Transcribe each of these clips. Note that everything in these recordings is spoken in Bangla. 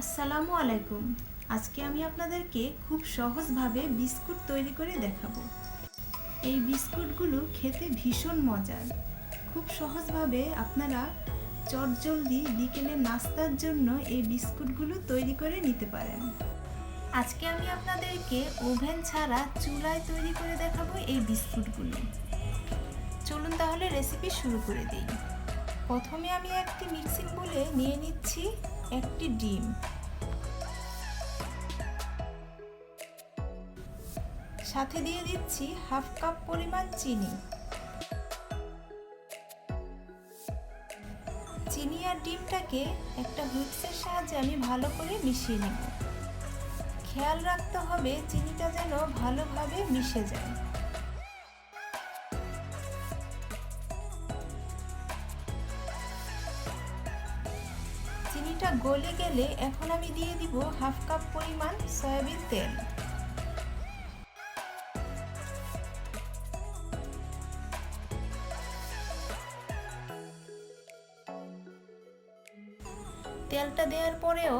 আসসালামু আলাইকুম। আজকে আমি আপনাদেরকে খুব সহজভাবে বিস্কুট তৈরি করে দেখাবো। এই বিস্কুটগুলো খেতে ভীষণ মজার। খুব সহজভাবে আপনারা চটজলদি বিকেলে নাস্তার জন্য এই বিস্কুটগুলো তৈরি করে নিতে পারেন। আজকে আমি আপনাদেরকে ওভেন ছাড়া চুলায় তৈরি করে দেখাবো এই বিস্কুটগুলো। চলুন তাহলে রেসিপি শুরু করে দিই। প্রথমে আমি একটি মিক্সিং বলে নিয়ে নিচ্ছি। একটি ডিম। সাথে দিয়ে দিচ্ছি হাফ কাপ পরিমাণ চিনি। চিনি আর ডিমটাকে একটা হুইক্সের সাহায্যে আমি ভালো করে মিশিয়ে নেব। খেয়াল রাখতে হবে চিনিটা যেন ভালোভাবে মিশে যায়। চিনিটা গলে গেলে এখন আমি দিয়ে দিব হাফ কাপ পরিমাণ সয়াবিন তেল। তেলটা দেওয়ার পরেও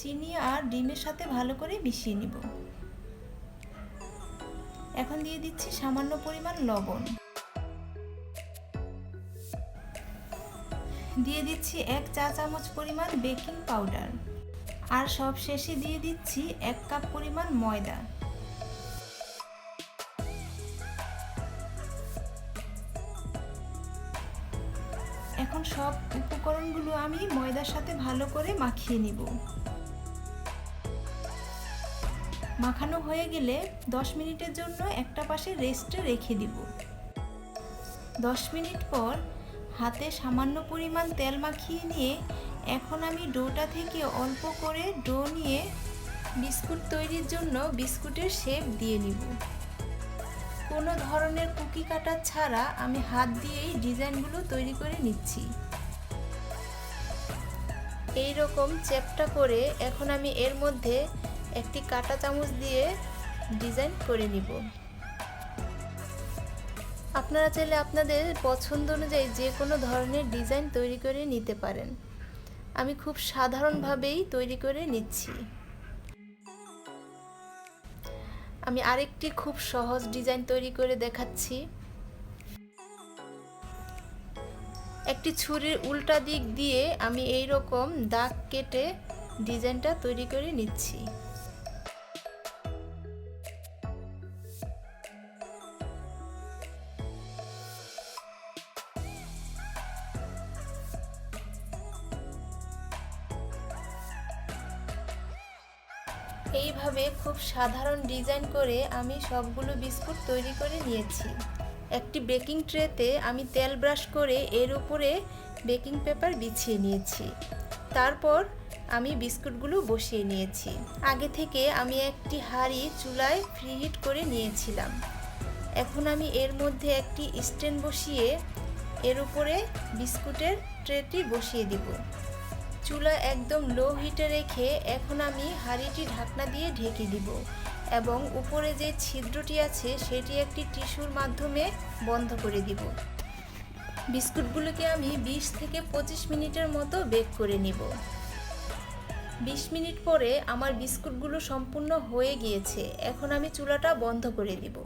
চিনি আর ডিমের সাথে ভালো করে মিশিয়ে নিব। এখন দিয়ে দিচ্ছি সামান্য পরিমাণ লবণ। দিয়ে দিচ্ছি এক চা চামচ পরিমাণ বেকিং পাউডার। আর সব শেষে দিয়ে দিচ্ছি এক কাপ পরিমাণ ময়দা। এখন সব উপকরণগুলো আমি ময়দার সাথে ভালো করে মাখিয়ে নিব। মাখানো হয়ে গেলে 10 মিনিটের জন্য একটা পাশে রেস্টে রেখে দিব। 10 মিনিট পর হাতে সামান্য পরিমাণ তেল মাখিয়ে নিয়ে এখন আমি ডোটা থেকে অল্প করে ডো নিয়ে বিস্কুট তৈরির জন্য বিস্কুটের শেপ দিয়ে নিব। কোনো ধরনের কুকি কাটার ছাড়া আমি হাত দিয়েই ডিজাইনগুলো তৈরি করে নিচ্ছি। এই রকম চ্যাপটা করে এখন আমি এর মধ্যে একটি কাটা চামচ দিয়ে ডিজাইন করে নিব। আপনারা চাইলে আপনাদের পছন্দ অনুযায়ী যে কোনো ধরনের ডিজাইন তৈরি করে নিতে পারেন। আমি খুব সাধারণভাবেই তৈরি করে নিচ্ছি। আমি আরেকটি খুব সহজ ডিজাইন তৈরি করে দেখাচ্ছি। একটি ছুরির উল্টা দিক দিয়ে আমি এই রকম দাগ কেটে ডিজাইনটা তৈরি করে নিচ্ছি। এইভাবে খুব সাধারণ ডিজাইন করে আমি সবগুলো বিস্কুট তৈরি করে নিয়েছি। একটি বেকিং ট্রেতে আমি তেল ব্রাশ করে এর উপরে বেকিং পেপার বিছিয়ে নিয়েছি। তারপর আমি বিস্কুটগুলো বসিয়ে নিয়েছি। আগে থেকে আমি একটি হাঁড়ি চুলায় ফ্রিহিট করে নিয়েছিলাম। এখন আমি এর মধ্যে একটি স্ট্যান্ড বসিয়ে এর উপরে বিস্কুটের ট্রেটি বসিয়ে দিব। চুলা একদম লো হিটে রেখে এখন আমি হাঁড়িটি ঢাকনা দিয়ে ঢেকে দিব এবং উপরে যে ছিদ্রটি আছে সেটি একটি টিস্যুর মাধ্যমে বন্ধ করে দিব। বিস্কুটগুলোকে আমি 20 থেকে পঁচিশ মিনিটের মতো বেক করে নিব। 20 মিনিট পরে আমার বিস্কুটগুলো সম্পূর্ণ হয়ে গিয়েছে, এখন আমি চুলাটা বন্ধ করে দিব।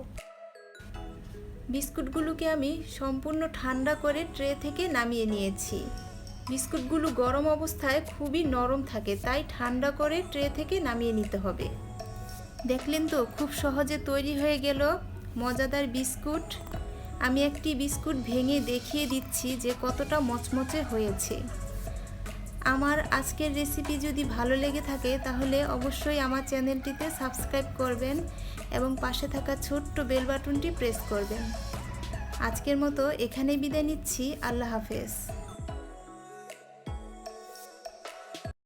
বিস্কুটগুলোকে আমি সম্পূর্ণ ঠান্ডা করে ট্রে থেকে নামিয়ে নিয়েছি। বিস্কুটগুলো গরম অবস্থায় খুবই নরম থাকে, তাই ঠান্ডা করে ট্রে থেকে নামিয়ে নিতে হবে। দেখলেন তো, খুব সহজে তৈরি হয়ে গেল মজাদার বিস্কুট। আমি একটি বিস্কুট ভেঙে দেখিয়ে দিচ্ছি যে কতটা মচমচে হয়েছে। আমার আজকের রেসিপি যদি ভালো লেগে থাকে, তাহলে অবশ্যই আমার চ্যানেলটিতে সাবস্ক্রাইব করবেন এবং পাশে থাকা ছোট্ট বেল বাটনটি প্রেস করবেন। আজকের মতো এখানেই বিদায় নিচ্ছি। আল্লাহ হাফেজ।